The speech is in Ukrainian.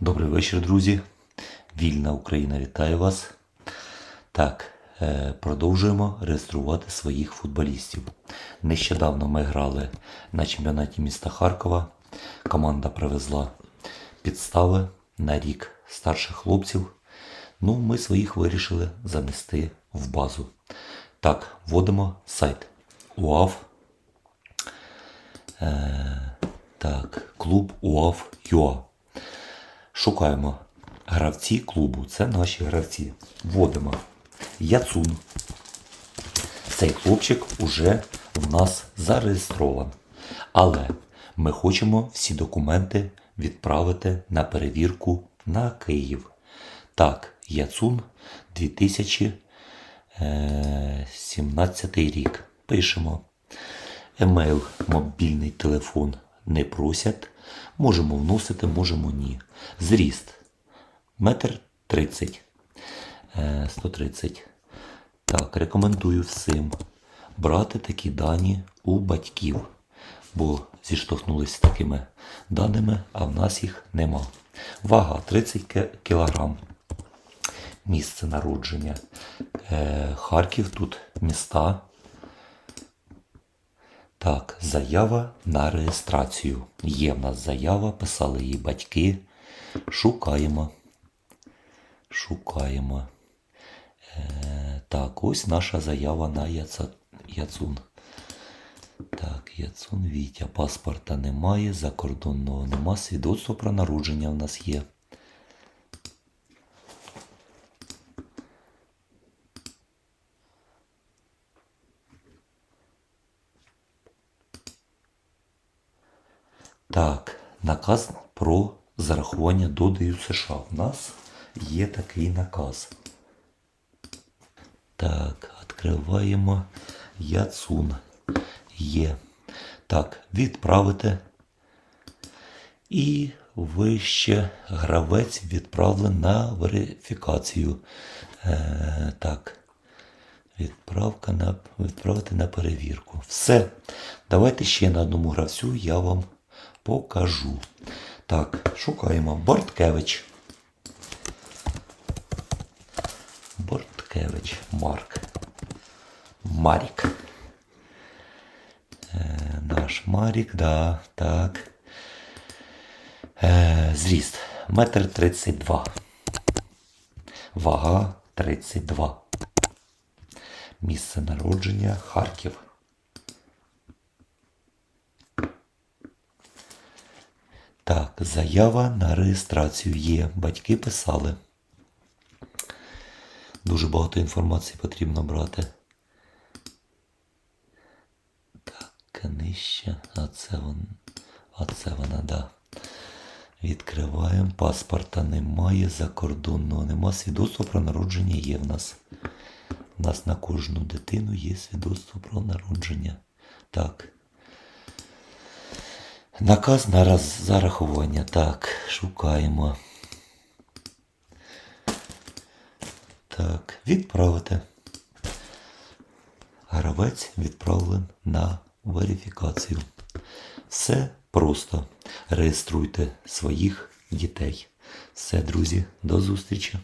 Добрий вечір, друзі. Вільна Україна вітає вас. Так, е, продовжуємо реєструвати своїх футболістів. Нещодавно ми грали на чемпіонаті міста Харкова. Команда привезла підстави на рік старших хлопців. Ну, ми своїх вирішили занести в базу. Так, вводимо сайт УАВ. Е, так, клуб УАВ ЮА. Шукаємо гравці клубу. Це наші гравці. Вводимо Яцун. Цей хлопчик уже в нас зареєстрован. Але ми хочемо всі документи відправити на перевірку на Київ. Так, Яцун 2017 рік. Пишемо. Емейл, мобільний телефон не просять. Можемо вносити, можемо ні. Зріст. Метр 30. Е, 130. Так, рекомендую всім брати такі дані у батьків, бо зіштовхнулися з такими даними, а в нас їх нема. Вага 30 ки- кілограм. Місце народження. Е, Харків тут міста. Так, заява на реєстрацію. Є в нас заява, писали її батьки. Шукаємо. Шукаємо. Е, так, ось наша заява на Яца... Яцун. Так, Яцун Вітя. Паспорта немає, закордонного нема. Свідоцтво про народження в нас є. Так, наказ про зарахування до ДЮ США. У нас є такий наказ. Так, відкриваємо Яцун. Є. Так, відправити. І вище гравець відправлений на верифікацію. Е, так. Відправка на, відправити на перевірку. Все. Давайте ще на одному гравцю я вам покажу. Так, шукаємо Борткевич. Борткевич. Марк. Марік. Е, наш Марік, да, так. Е, зріст. Метр тридцять два. Вага 32. Місце народження Харків. Так, заява на реєстрацію є. Батьки писали. Дуже багато інформації потрібно брати. Так, нижче. А це вон. А це вона, да. Відкриваємо. Паспорта немає, закордонного нема. Свідоцтво про народження є в нас. У нас на кожну дитину є свідоцтво про народження. Так. Наказ на раз зарахування. Так, шукаємо. Так, відправити. Гравець відправлен на верифікацію. Все просто. Реєструйте своїх дітей. Все, друзі, до зустрічі.